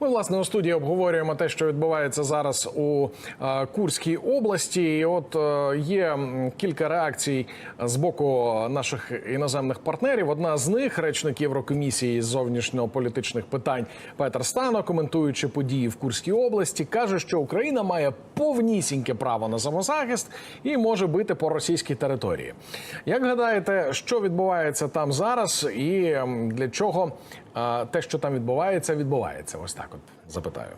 Ми власне у студії обговорюємо те, що відбувається зараз у е, Курській області. І от е, є кілька реакцій з боку наших іноземних партнерів. Одна з них речник Єврокомісії з зовнішньополітичних питань Петр Стано, коментуючи події в Курській області, каже, що Україна має повнісіньке право на самозахист і може бити по російській території. Як гадаєте, що відбувається там зараз, і для чого е, те, що там відбувається, відбувається? Ось так, от запитаю.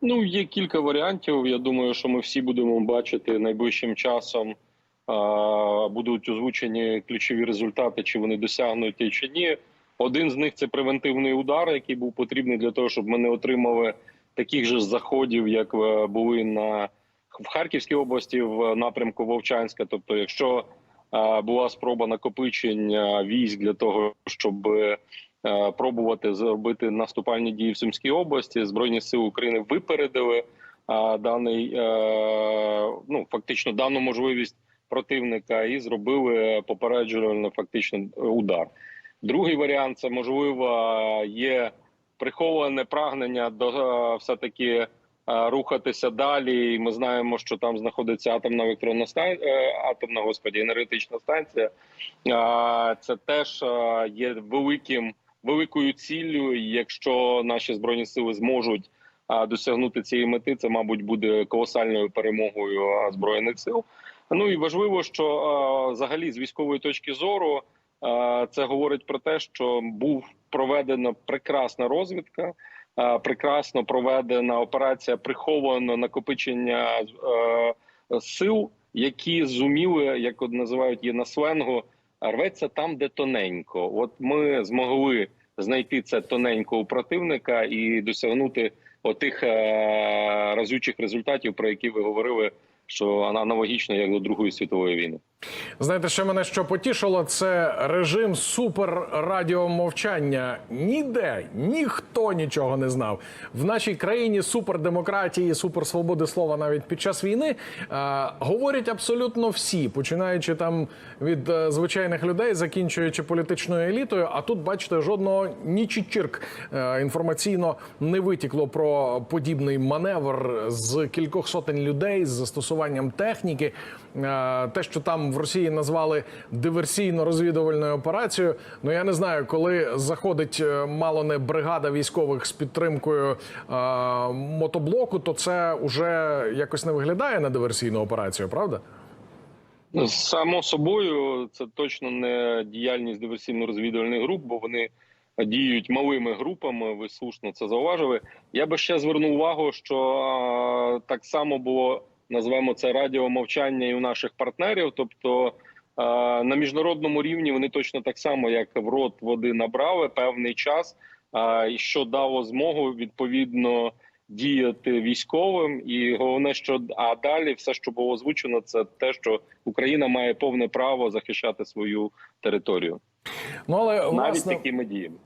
Ну, є кілька варіантів. Я думаю, що ми всі будемо бачити найближчим часом. Будуть озвучені ключові результати, чи вони досягнуті, чи ні. Один з них це превентивний удар, який був потрібний для того, щоб ми не отримали таких же заходів, як е, були на в Харківській області в напрямку Вовчанська. Тобто, якщо е, була спроба накопичення військ для того, щоб е, пробувати зробити наступальні дії в Сумській області. Збройні сили України випередили даний е, ну фактично дану можливість противника і зробили попереджувально фактично удар. Другий варіант це можливо є приховане прагнення до е, все таки. Рухатися далі, і ми знаємо, що там знаходиться атомна електронна станція, атомна господі, енергетична станція. Це теж е, є великим великою ціллю. Якщо наші збройні сили зможуть досягнути цієї мети, це мабуть буде колосальною перемогою збройних сил. Ну і важливо, що взагалі з військової точки зору це говорить про те, що був проведена прекрасна розвідка. Прекрасно проведена операція прихованого накопичення сил, які зуміли, як от називають її на сленгу, рветься там, де тоненько. От ми змогли знайти це тоненько у противника і досягнути отих е, разючих результатів, про які ви говорили, що аналогічно як до Другої світової війни. Знаєте, що мене що потішило, це режим суперрадіомовчання. Ніде ніхто нічого не знав. В нашій країні супердемократії, суперсвободи слова навіть під час війни е, говорять абсолютно всі, починаючи там від е, звичайних людей, закінчуючи політичною елітою. А тут, бачите, жодного нічичірк е, інформаційно не витікло про подібний маневр з кількох сотень людей з застосуванням техніки. Е, Те, що там в Росії назвали диверсійно-розвідувальною операцією. Ну я не знаю, коли заходить е, мало не бригада військових з підтримкою е, мотоблоку, то це вже якось не виглядає на диверсійну операцію, правда? Само собою, це точно не діяльність диверсійно-розвідувальних груп, бо вони діють малими групами. Ви слушно це зауважили. Я би ще звернув увагу, що а, так само було назвемо це радіомовчання і у наших партнерів. Тобто а, на міжнародному рівні вони точно так само, як в рот води набрали певний час, і що дало змогу відповідно. Діяти військовим, і головне, що а далі все, що було озвучено, це те, що Україна має повне право захищати свою територію Ну але навіть власне такими діями.